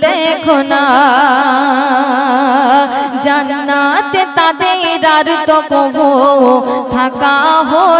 দেখো না। জান্নাতে তাদের আর তো কবো থাকা হলো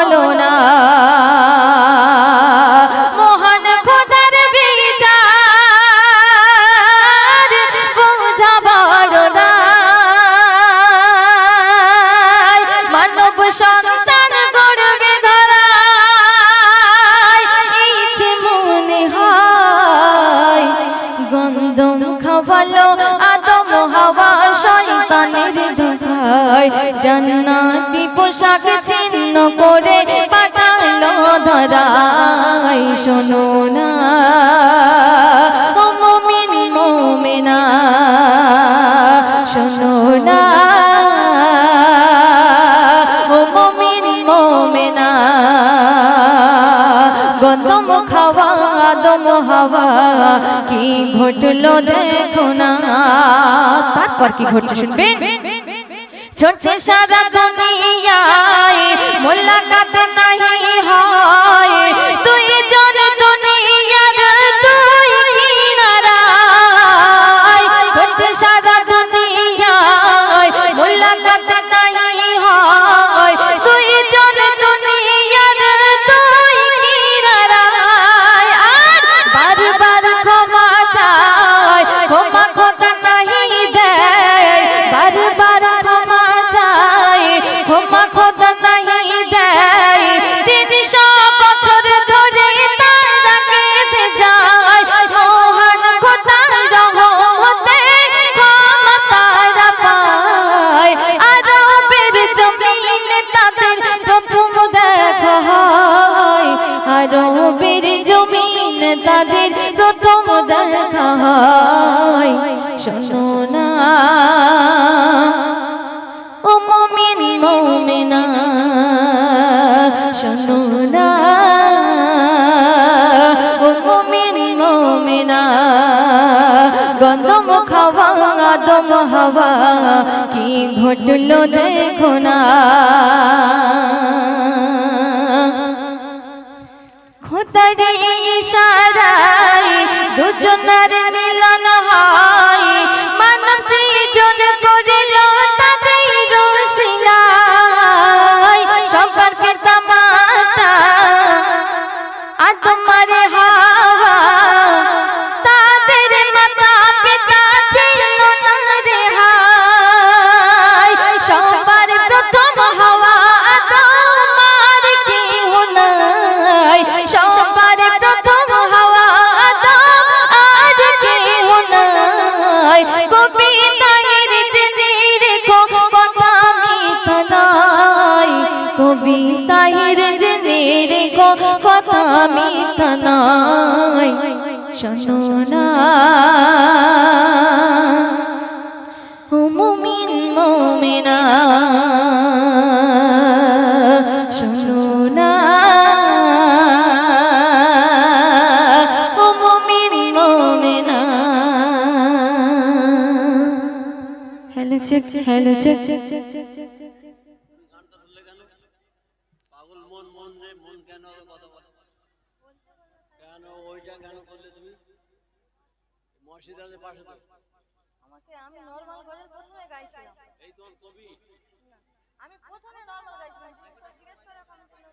গন্ধম খাওয়ালো আদম, হাওয়া, শয়তানের ধোকায়। জান্নাতি পোশাক ছিন্ন করে পাঠালো ধরায়। শোনো না মুমিন, মুমিনা, শোনো না মুমিন, মুমিনা। গদম খাওয়া আদম হাওয়া, কি ঘটলো দেখো না। তারপর কি ঘটছে শুনবেন ছোট সারা দুনিয়ায় মোলাকাত নাহি আরবের জমিন তাদের প্রথম দেখা হয়। শোনো না। ও মমিন, মমিনা, শোনো না। ও মমিন, মমিনা গদম খাওয়া, আদম হাওয়া, কি ঘটলো দেখো না। খোদারে ইশারায় দুজনের মিলন হয়। মানব সৃজন নাই শোনো না। ও মুমিন শোনো না। ও মুমিন মুমিনা। Hello check hello check. কেন ওইটা কেন করলে তুমি? মসজিদের পাশে তো। আমাকে আমি নরমাল গজল প্রথমে গাইছিলাম। এই তোমার কবি? আমি প্রথমে নরমাল গাইছিলাম। জিজ্ঞেস করে জিজ্ঞেস